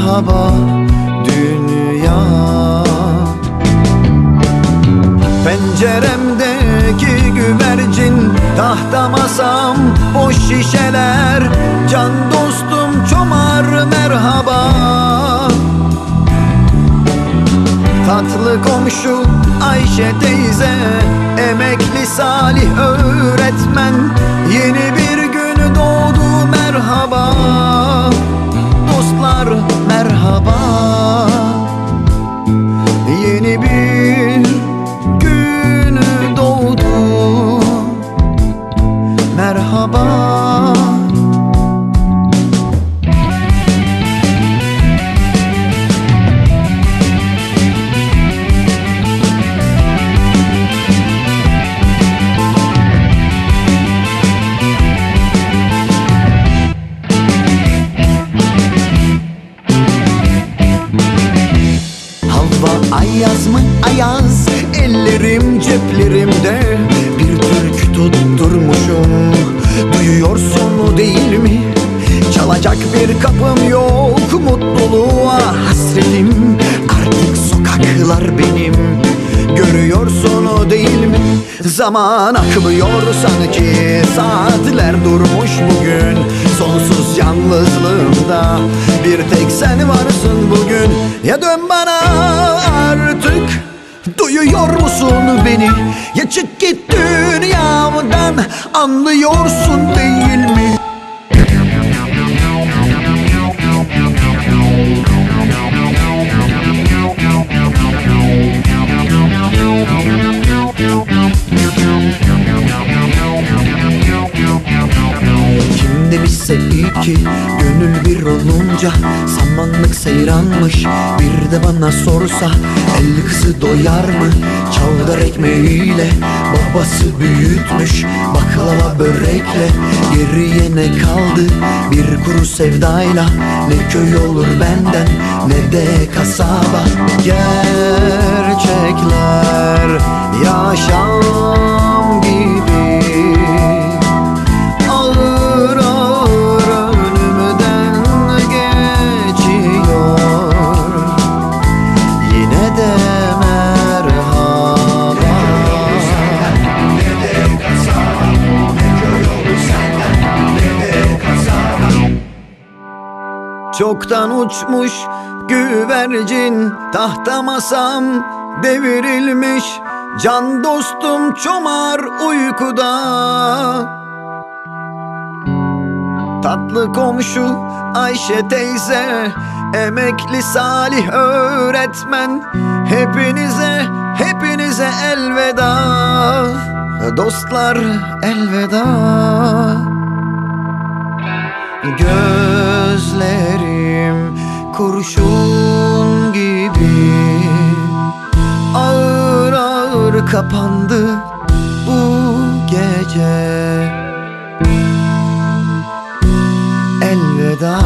merhaba dünya. Penceremdeki güvercin Tahta masam boş şişeler. Can dostum çomar merhaba. Tatlı komşu Ayşe teyze Emekli Salih öğretmen. Yeni bir gün doğdu merhaba Ayaz mı? Ayaz. Ellerim ceplerimde. Bir türkü tutturmuşum. Duyuyorsun değil mi? Çalacak bir kapım yok. Mutluluğa hasretim. Artık sokaklar benim. Görüyorsun o değil mi? Zaman akmıyor sanki. Saatler durmuş bugün. Sonsuz yalnızlığımda Bir tek sen varsın bugün. Ya dön bana Duyuyor musun beni? Ya çık git dünyamdan Anlıyorsun değil mi? Kim demişse iyi ki Gönül bir olunca Samanlık seyranmış. Bir de bana sorsa El kızı doyar mı? Çavdar ekmeğiyle Babası büyütmüş. Baklava börekle Geriye ne kaldı? Bir kuru sevdayla Ne köy olur benden Ne de kasaba. Gerçekler Çoktan uçmuş güvercin Tahta masam devrilmiş. Can dostum çomar uykuda. Tatlı komşu Ayşe teyze Emekli Salih öğretmen. Hepinize hepinize elveda. Dostlar elveda. Gözlerim kurşun gibi Ağır ağır kapandı bu gece. Elveda